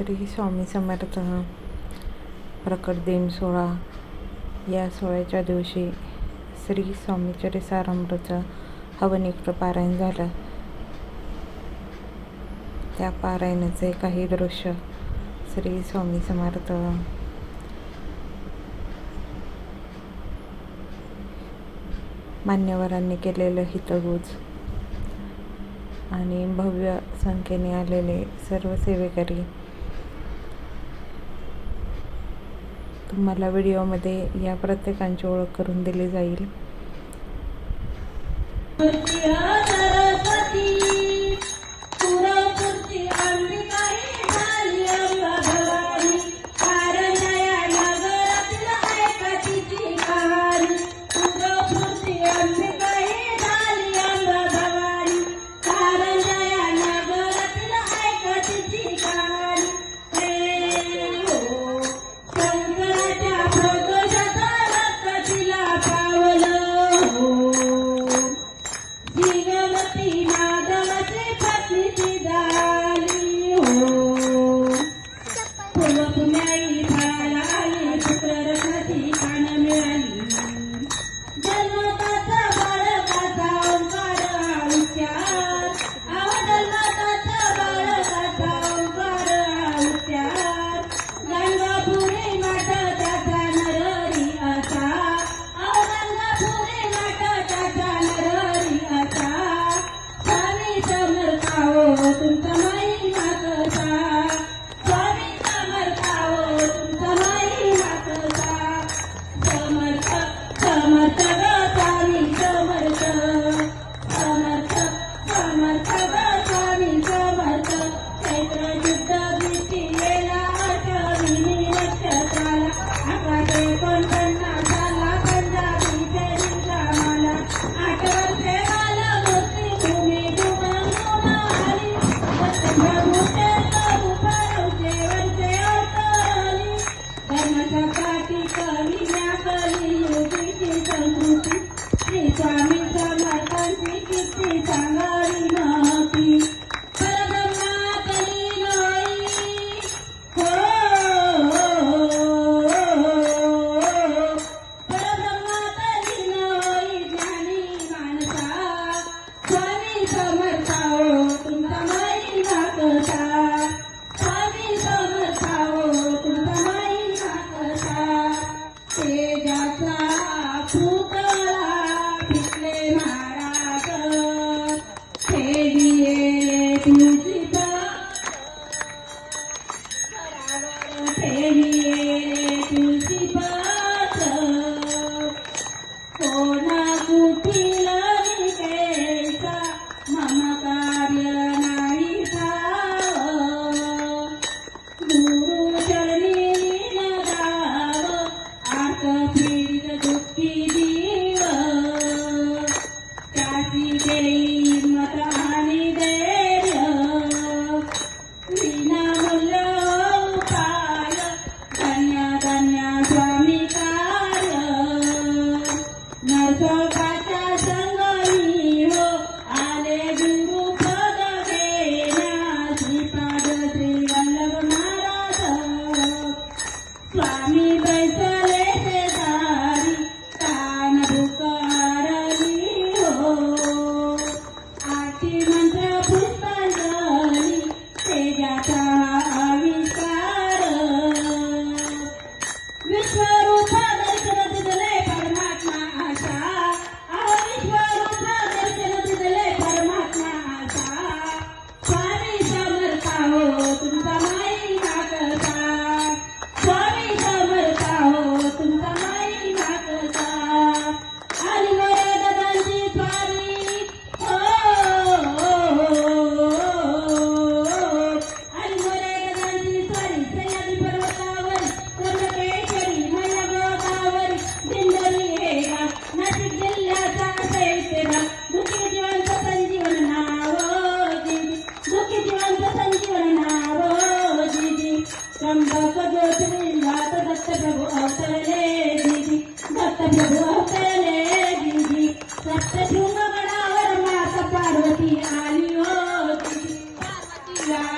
श्री स्वामी समर्थ प्रकट दिन सोहळा या सोहळ्याच्या दिवशी श्री स्वामी चरिसारामृतचं हवनिक्त पारायण झालं. त्या पारायणाचे काही दृश्य श्री स्वामी समर्थ मान्यवरांनी केलेलं हितगुज आणि भव्य संख्येने आलेले सर्व सेवेकरी तुम्हाला व्हिडिओमध्ये या प्रत्येकांची ओळख करून दिली जाईल.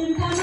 Thank you.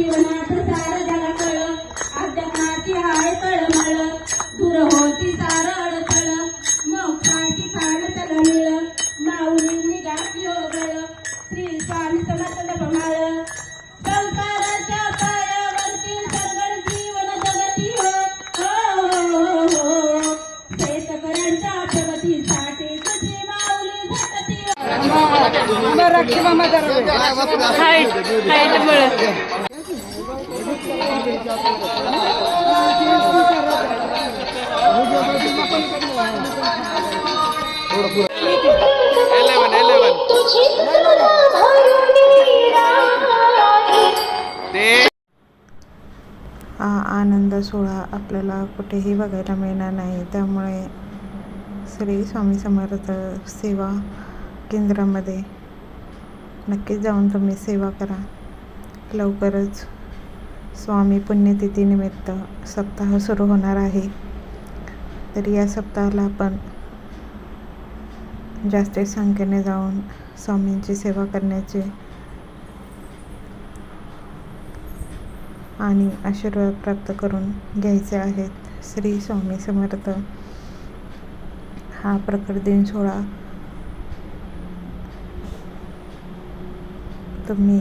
जीवनाचं सार ज्याला कळ अध्यात्माची हाय तळमळ. दूर होती सार अडथळ. मोक्षाची खाण त्याला माऊलींनी गाठी ओघळ. श्री स्वामी समर्थ जपमाळ. संसाराच्या पायावरती सगळ जीवन जगती हो. हो, हो, हो. शेतकऱ्यांच्या प्रगतीसाठी तुझी माऊली झटती हो. असा सोहळा आपल्याला कुठेही बघायला मिळणार नाही. त्यामुळे श्री स्वामी समर्थ सेवा केंद्रामध्ये नक्कीच जाऊन तुम्ही सेवा करा. लवकरच स्वामी पुण्यतिथीनिमित्त सप्ताह सुरू होणार आहे. तर या सप्ताहाला आपण जास्त संख्येने जाऊन स्वामींची सेवा करण्याचे आणि आशीर्वाद प्राप्त करून घ्यायचे आहेत. श्री स्वामी समर्थ. हा प्रकृतीन दिन सोहळा तुम्ही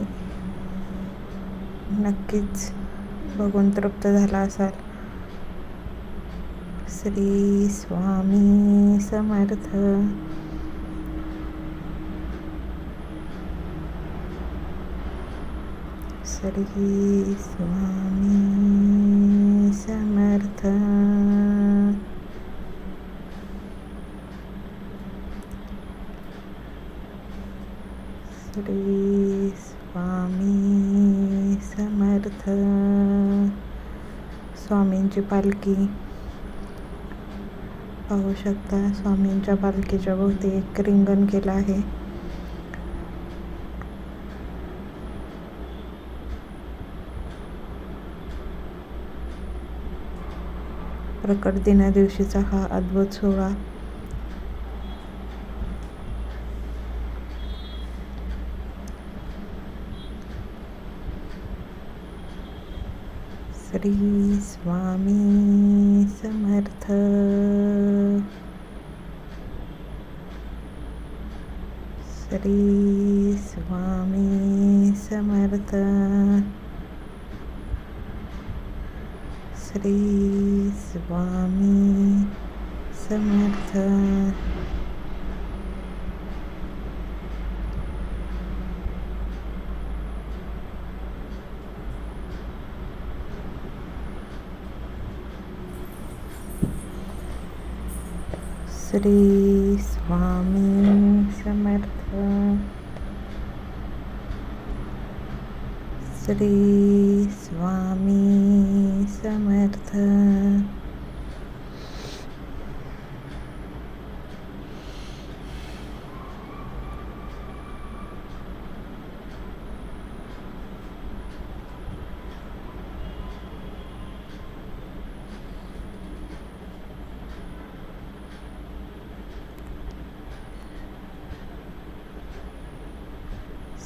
नक्कीच बघून तृप्त झाला असाल. श्री स्वामी समर्थ. श्री स्वामी समर्थ। श्री स्वामी समर्थ। स्वामींची पालखी। पाहू शकता, स्वामींच्या पालखीच्या भोवती एक रिंगण केलं आहे. प्रकट दिनादिवशीचा हा अद्भुत सोहळा. श्री स्वामी समर्थ. श्री स्वामी समर्थ. श्री स्वामी समर्थ श्री स्वामी समर्थ श्री स्वामी समर्थ